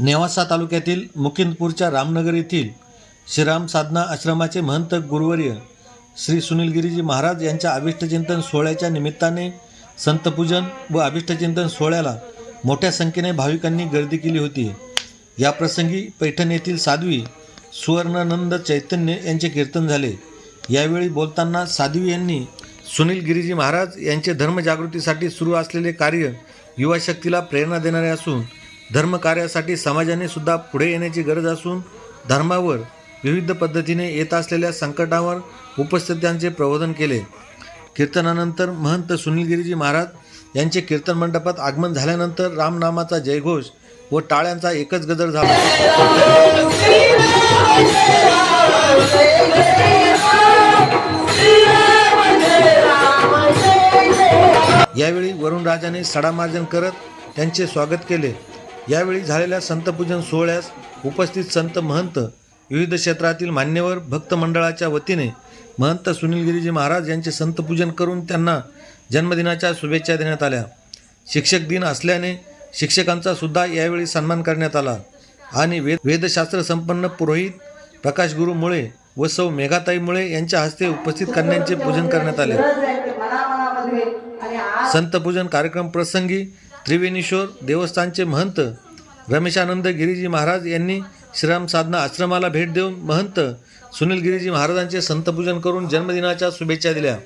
नेवासा तालुक्यातील मुकिंदपूरच्या रामनगर येथील श्रीराम साधना आश्रमाचे महंत गुरुवर्य श्री सुनील गिरीजी महाराज यांच्या अभिष्टचिंतन सोहळ्याच्या निमित्ताने संतपूजन व अभिष्टचिंतन सोहळ्याला मोठ्या संख्येने भाविकांनी गर्दी केली होती. याप्रसंगी पैठण येथील साध्वी सुवर्णानंद चैतन्य यांचे कीर्तन झाले. यावेळी बोलताना साध्वी यांनी सुनील गिरीजी महाराज यांचे धर्मजागृतीसाठी सुरू असलेले कार्य युवा शक्तीला प्रेरणा देणारे असून धर्मकार्यासाठी समाजाने सुद्धा पुढे येण्याची गरज असून धर्मावर विविध पद्धतीने येत असलेल्या संकटावर उपस्थितांचे प्रबोधन केले. कीर्तनानंतर महंत सुनील गिरीजी महाराज यांचे कीर्तन मंडपात आगमन झाल्यानंतर रामनामाचा जयघोष व टाळ्यांचा एकच गजर झाला. यावेळी वरुणराजाने सडामार्जन करत त्यांचे स्वागत केले. यावेळी झालेल्या संतपूजन सोहळ्यास उपस्थित संत महंत विविध क्षेत्रातील मान्यवर भक्त मंडळाच्या वतीने महंत सुनील गिरीजी महाराज यांचे संतपूजन करून त्यांना जन्मदिनाच्या शुभेच्छा देण्यात आल्या. शिक्षक दिन असल्याने शिक्षकांचा सुद्धा यावेळी सन्मान करण्यात आला आणि वेद वेदशास्त्र संपन्न पुरोहित प्रकाशगुरू मुळे व सौ मेघाताई मुळे यांच्या हस्ते उपस्थित कन्यांचे पूजन करण्यात आले. संतपूजन कार्यक्रम प्रसंगी त्रिवेणीश्वर देवस्थानचे महंत रमेशानंद गिरीजी महाराज यांनी श्रीराम साधना आश्रमाला भेट देऊन महंत सुनील गिरीजी महाराजांचे संतपूजन करून जन्मदिनाच्या शुभेच्छा दिल्या.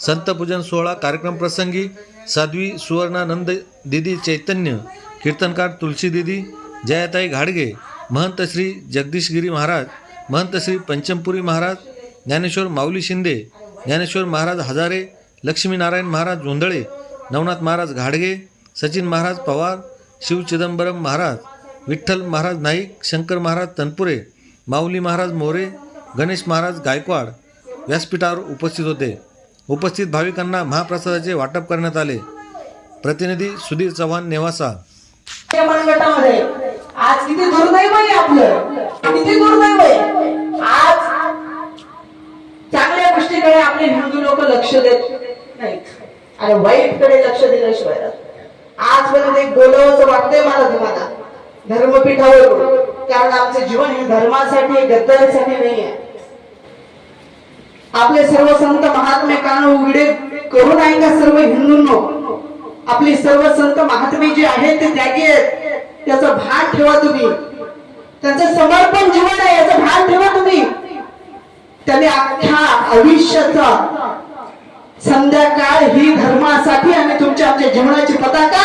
संतपूजन सोहळा कार्यक्रम प्रसंगी साध्वी सुवर्णानंद दिदी चैतन्य कीर्तनकार तुलसी दिदी जयाताई घाडगे महंत श्री जगदीशगिरी महाराज महंत श्री पंचमपुरी महाराज ज्ञानेश्वर माऊली शिंदे ज्ञानेश्वर महाराज हजारे लक्ष्मीनारायण महाराज जोंधळे नवनाथ महाराज घाडगे सचिन महाराज पवार शिव चिदंबरम महाराज विठ्ठल महाराज नाईक शंकर महाराज तनपुरे माऊली महाराज मोरे गणेश महाराज गायकवाड व्यासपीठावर उपस्थित होते. उपस्थित भाविकांना महाप्रसादाचे वाटप करण्यात आले. प्रतिनिधी सुधीर चव्हाण नेवासा. आज किती दुर्दैव आहे आपलं. किती दुर्दैव आहे. आज चांगल्या गोष्टीकडे आपले हिंदू लोक लक्ष देत नाहीत. आणि वाईटकडे लक्ष दिल्याशिवाय आजपर्यंत एक बोलावंसं वाटतंय मला तुम्हाला. धर्मपीठावर. कारण आमचं जीवन हे धर्मासाठी गद्दारीसाठी नाही आहे आपले सर्व संत महात्मे कान उघडे करून आहे का सर्व हिंदूंनो? आपली सर्व संत महात्मे जे आहेत ते त्यागी आहेत. त्याचं भान ठेवा तुम्ही. त्यांचं समर्पण जीवन आहे याचं भान ठेवा तुम्ही. त्याने अख्ख्या आयुष्याचा संध्याकाळ ही धर्मासाठी आणि तुमच्या आमच्या जीवनाची पताका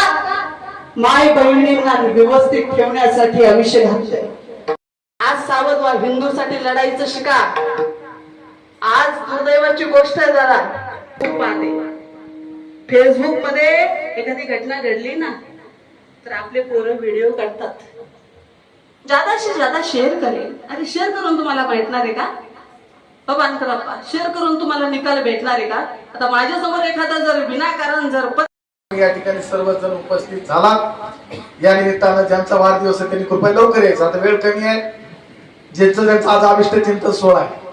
माय बहिणींना व्यवस्थित ठेवण्यासाठी आयुष्य घातलंय. आज सावध व्हा हिंदूसाठी लढाईचं शिका आज दुर्दैवाची गोष्ट आहे जरा खूप पाहते फेसबुकमध्ये एखादी घटना घडली ना तर आपले पोरं व्हिडिओ काढतात. जादाशी जादा शेअर करेल अरे शेअर करून तुम्हाला भेटणार आहे का? हो, बाबा अंतराप्पा शेअर करून तुम्हाला निकाल भेटणार आहे का? आता माझ्यासमोर एखादा जर विनाकारण जर या ठिकाणी सर्वजण उपस्थित झाला. या निमित्तानं ज्यांचा वाढदिवस आहे त्यांनी कृपया लवकर यायचा. आता वेळ कमी आहे. ज्यांचं ज्यांचं आज अभिष्ट चिंतन सोहळा आहे.